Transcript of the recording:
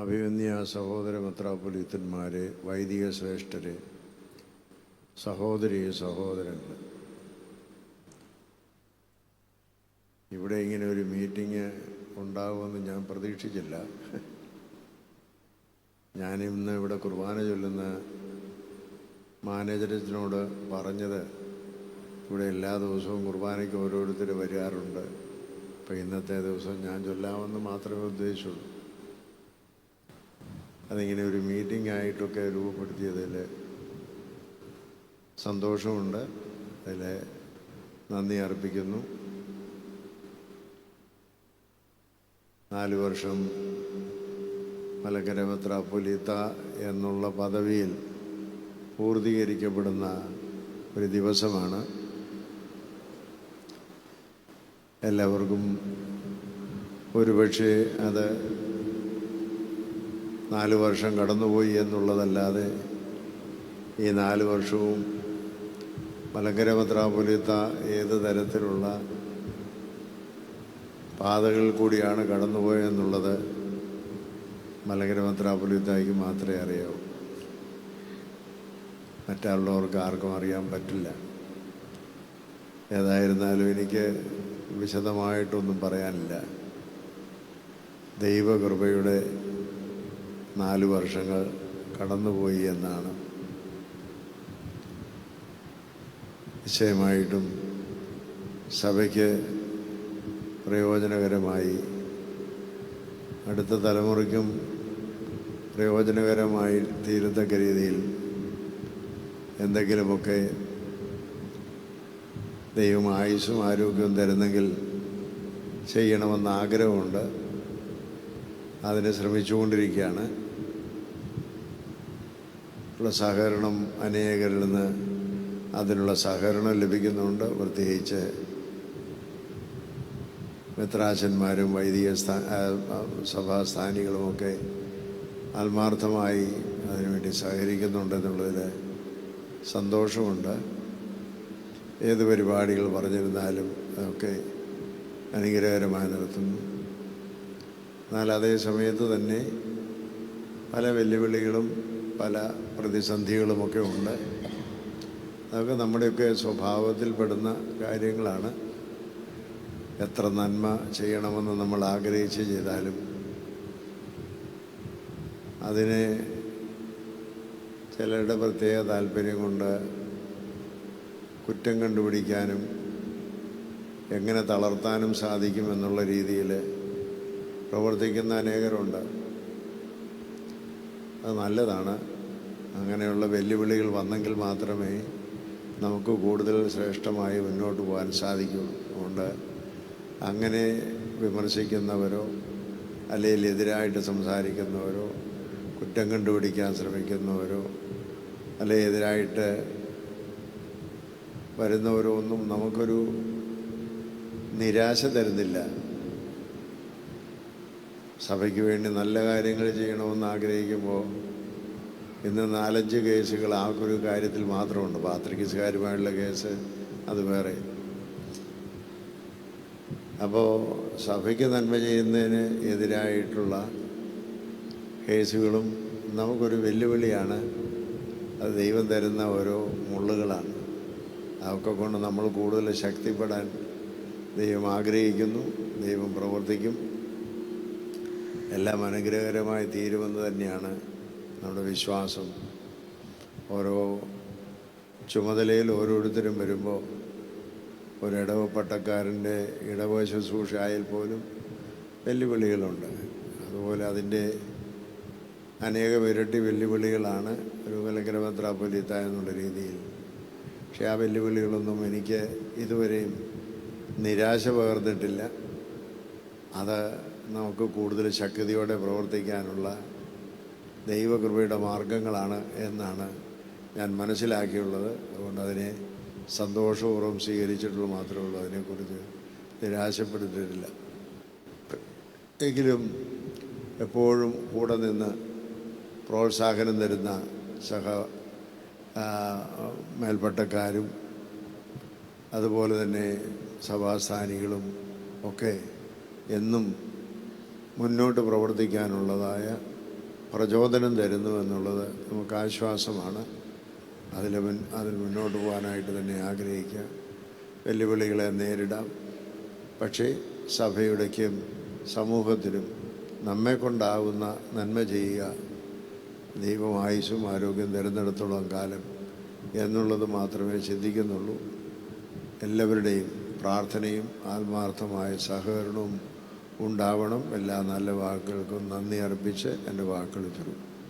അഭിമന്യ സഹോദര മത്രാപുലിത്തന്മാരെ വൈദിക ശ്രേഷ്ഠരെ സഹോദരി സഹോദരങ്ങൾ ഇവിടെ ഇങ്ങനെ ഒരു മീറ്റിംഗ് ഉണ്ടാകുമെന്ന് ഞാൻ പ്രതീക്ഷിച്ചില്ല. ഞാനിന്ന് ഇവിടെ കുർബാന ചൊല്ലുന്ന മാനേജരത്തിനോട് പറഞ്ഞത് ഇവിടെ എല്ലാ ദിവസവും കുർബാനയ്ക്ക് ഓരോരുത്തർ വരാറുണ്ട്. അപ്പോൾ ഇന്നത്തെ ദിവസം ഞാൻ ചൊല്ലാമെന്ന് മാത്രമേ ഉദ്ദേശിച്ചുള്ളൂ. അതിങ്ങനെ ഒരു മീറ്റിംഗ് ആയിട്ടൊക്കെ രൂപപ്പെടുത്തിയതിൽ സന്തോഷമുണ്ട്. അതിൽ നന്ദി അർപ്പിക്കുന്നു. നാല് വർഷം മലക്കര മെത്രാപ്പൊലീത്ത എന്നുള്ള പദവിയിൽ പൂർത്തീകരിക്കപ്പെടുന്ന ഒരു ദിവസമാണ്. എല്ലാവർക്കും ഒരുപക്ഷെ അത് നാല് വർഷം കടന്നുപോയി എന്നുള്ളതല്ലാതെ ഈ നാല് വർഷവും മലങ്കര മെത്രാപ്പൊലീത്ത ഏത് തരത്തിലുള്ള പാതകളിൽ കൂടിയാണ് കടന്നുപോയെന്നുള്ളത് മലങ്കര മെത്രാപ്പൊലീത്തായിക്ക് മാത്രമേ അറിയാവൂ. മറ്റുള്ളവർക്ക് ആർക്കും അറിയാൻ പറ്റില്ല. ഏതായിരുന്നാലും എനിക്ക് വിശദമായിട്ടൊന്നും പറയാനില്ല. ദൈവകൃപയുടെ നാല് വർഷങ്ങൾ കടന്നുപോയി എന്നാണ്. നിശ്ചയമായിട്ടും സഭയ്ക്ക് പ്രയോജനകരമായി അടുത്ത തലമുറയ്ക്കും പ്രയോജനകരമായി തീരത്തക്ക രീതിയിൽ എന്തെങ്കിലുമൊക്കെ ദൈവം ആയുസ്സും ആരോഗ്യവും തരുന്നെങ്കിൽ ചെയ്യണമെന്ന് ആഗ്രഹമുണ്ട്. അതിന് ശ്രമിച്ചുകൊണ്ടിരിക്കുകയാണ്. ഉള്ള സഹകരണം അനേകരിൽ നിന്ന് അതിനുള്ള സഹകരണം ലഭിക്കുന്നുണ്ട്. പ്രത്യേകിച്ച് മിത്രാശന്മാരും വൈദിക സ്ഥാ സഭാസ്ഥാനികളുമൊക്കെ ആത്മാർത്ഥമായി അതിനുവേണ്ടി സഹകരിക്കുന്നുണ്ടെന്നുള്ളതിൽ സന്തോഷമുണ്ട്. ഏത് പരിപാടികൾ പറഞ്ഞിരുന്നാലും അതൊക്കെ അനുഗ്രഹകരമായി നടത്തുന്നു. എന്നാൽ അതേ സമയത്ത് തന്നെ പല വെല്ലുവിളികളും പല പ്രതിസന്ധികളുമൊക്കെ ഉണ്ട്. അതൊക്കെ നമ്മുടെയൊക്കെ സ്വഭാവത്തിൽപ്പെടുന്ന കാര്യങ്ങളാണ്. എത്ര നന്മ ചെയ്യണമെന്ന് നമ്മൾ ആഗ്രഹിച്ച് ചെയ്താലും അതിനെ ചിലരുടെ പ്രത്യേക താല്പര്യം കൊണ്ട് കുറ്റം കണ്ടുപിടിക്കാനും എങ്ങനെ തളർത്താനും സാധിക്കുമെന്നുള്ള രീതിയിൽ പ്രവർത്തിക്കുന്ന അനേകരുണ്ട്. അത് നല്ലതാണ്. അങ്ങനെയുള്ള വെല്ലുവിളികൾ വന്നെങ്കിൽ മാത്രമേ നമുക്ക് കൂടുതൽ ശ്രേഷ്ഠമായി മുന്നോട്ട് പോകാൻ സാധിക്കുള്ളൂ അതുകൊണ്ട് അങ്ങനെ വിമർശിക്കുന്നവരോ അല്ലെങ്കിൽ എതിരായിട്ട് സംസാരിക്കുന്നവരോ കുറ്റം കണ്ടുപിടിക്കാൻ ശ്രമിക്കുന്നവരോ അല്ലെങ്കിൽ എതിരായിട്ട് വരുന്നവരോ ഒന്നും നമുക്കൊരു നിരാശ തരുന്നില്ല. സഭയ്ക്ക് വേണ്ടി നല്ല കാര്യങ്ങൾ ചെയ്യണമെന്ന് ആഗ്രഹിക്കുമ്പോൾ ഇന്ന് നാലഞ്ച് കേസുകൾ ആ ഒരു കാര്യത്തിൽ മാത്രമുണ്ട്. പാത്രികസുകാരുമായുള്ള കേസ് അത് വേറെ. അപ്പോൾ സഭയ്ക്ക് നന്മ ചെയ്യുന്നതിന് എതിരായിട്ടുള്ള കേസുകളും നമുക്കൊരു വെല്ലുവിളിയാണ്. അത് ദൈവം തരുന്ന ഓരോ മുള്ളുകളാണ്. അതൊക്കെ കൊണ്ട് നമ്മൾ കൂടുതൽ ശക്തിപ്പെടാൻ ദൈവം ആഗ്രഹിക്കുന്നു ദൈവം പ്രവർത്തിക്കും. എല്ലാം അനുഗ്രഹകരമായി തീരുമെന്ന് തന്നെയാണ് നമ്മുടെ വിശ്വാസം. ഓരോ ചുമതലയിൽ ഓരോരുത്തരും വരുമ്പോൾ ഒരിടവ പട്ടക്കാരന്റെ ഇടവ ശുശ്രൂഷ ആയാൽ പോലും വെല്ലുവിളികളുണ്ട്. അതുപോലെ അതിന്റെ അനേക ഇരട്ടി വെല്ലുവിളികളാണ് മെത്രാപ്പൊലിത്ത എന്നുള്ള രീതിയിൽ. പക്ഷേ ആ വെല്ലുവിളികളൊന്നും എനിക്ക് ഇതുവരെയും നിരാശ പകർന്നിട്ടില്ല. അത് നമുക്ക് കൂടുതൽ ശക്തിയോടെ പ്രവർത്തിക്കാനുള്ള ദൈവകൃപയുടെ മാർഗങ്ങളാണ് എന്നാണ് ഞാൻ മനസ്സിലാക്കിയുള്ളത്. അതുകൊണ്ട് അതിനെ സന്തോഷപൂർവം സ്വീകരിച്ചിട്ടുള്ളൂ മാത്രമേ ഉള്ളൂ. അതിനെക്കുറിച്ച് നിരാശപ്പെടുത്തിയിട്ടില്ല. എങ്കിലും എപ്പോഴും കൂടെ നിന്ന് പ്രോത്സാഹനം തരുന്ന സഹ മേൽപ്പട്ടക്കാരും അതുപോലെ തന്നെ സഭാസ്ഥാനികളും ഒക്കെ എന്നും മുന്നോട്ട് പ്രവർത്തിക്കാനുള്ളതായ പ്രചോദനം തരുന്നു എന്നുള്ളത് നമുക്ക് ആശ്വാസമാണ് അതിൽ മുൻ അതിൽ മുന്നോട്ട് പോകാനായിട്ട് തന്നെ ആഗ്രഹിക്കുക. വെല്ലുവിളികളെ നേരിടാം. പക്ഷേ സഭയുടേക്കും സമൂഹത്തിനും നമ്മെ കൊണ്ടാവുന്ന നന്മ ചെയ്യുക ദൈവം ആയുസ്സും ആരോഗ്യം തരുന്നിടത്തോളം കാലം എന്നുള്ളത് മാത്രമേ ചിന്തിക്കുന്നുള്ളൂ. എല്ലാവരുടെയും പ്രാർത്ഥനയും ആത്മാർത്ഥമായ സഹകരണവും ഉണ്ടാവണം. എല്ലാ നല്ല വാക്കുകൾക്കും നന്ദി അർപ്പിച്ച് എന്റെ വാക്കുകൾ ചുരുക്കും.